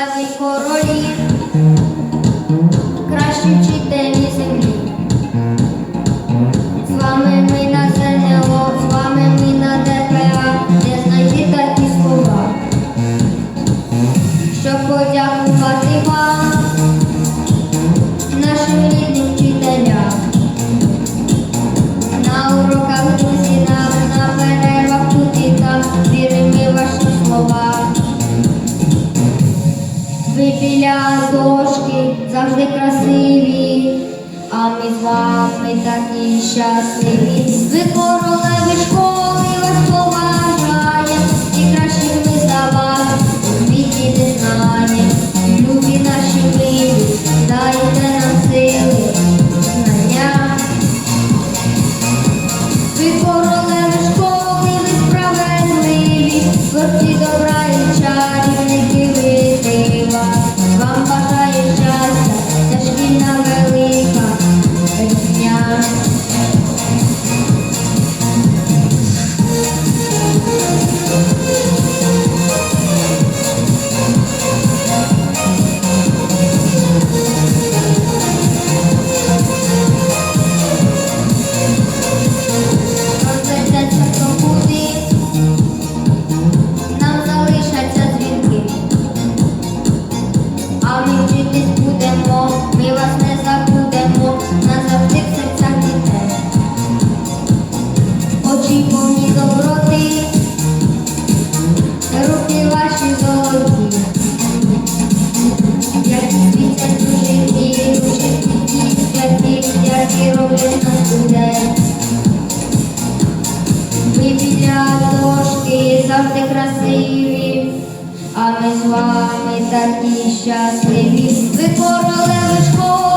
королеви й королі, кращі вчителі землі. З вами ми дошки завжди красиві, а ми з вами такі щасливі, ви королевичко. зробив біля дошки завжди красиві, а ми з вами такі щасливі, ви королеви школи.